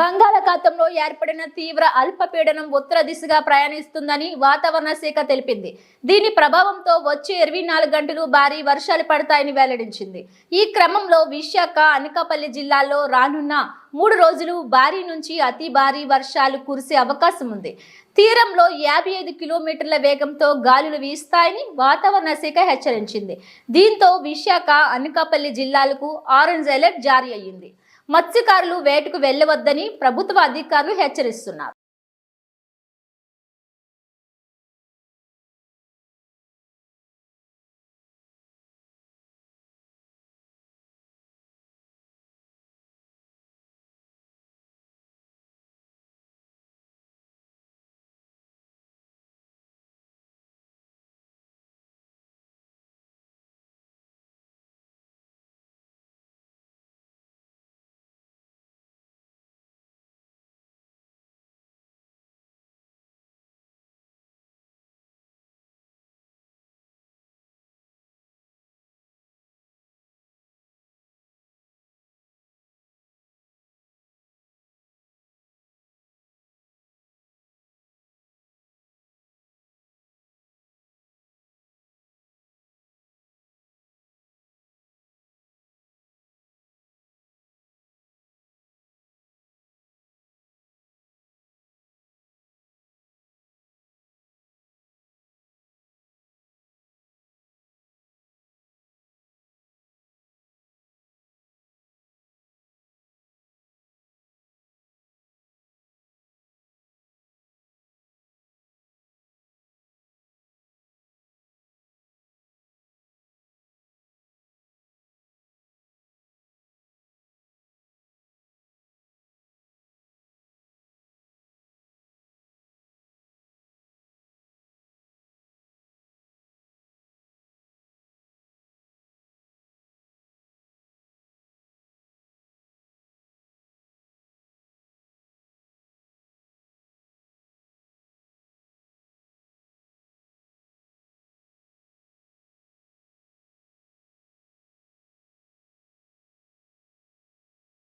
బంగాళాఖాతంలో ఏర్పడిన తీవ్ర అల్పపీడనం ఉత్తర దిశగా ప్రయాణిస్తుందని వాతావరణ శాఖ తెలిపింది. దీని ప్రభావంతో వచ్చే ఇరవై నాలుగు గంటలు భారీ వర్షాలు పడతాయని వెల్లడించింది. ఈ క్రమంలో విశాఖ అనకాపల్లి జిల్లాల్లో రానున్న మూడు రోజులు భారీ నుంచి అతి భారీ వర్షాలు కురిసే అవకాశం ఉంది. తీరంలో యాభై ఐదు కిలోమీటర్ల వేగంతో గాలులు వీస్తాయని వాతావరణ శాఖ హెచ్చరించింది. దీంతో విశాఖ అనకాపల్లి జిల్లాలకు ఆరెంజ్ అలర్ట్ జారీ అయ్యింది. మత్స్యకారులు వేటకు వెళ్ళవద్దని ప్రభుత్వ అధికారులు హెచ్చరిస్తున్నారు.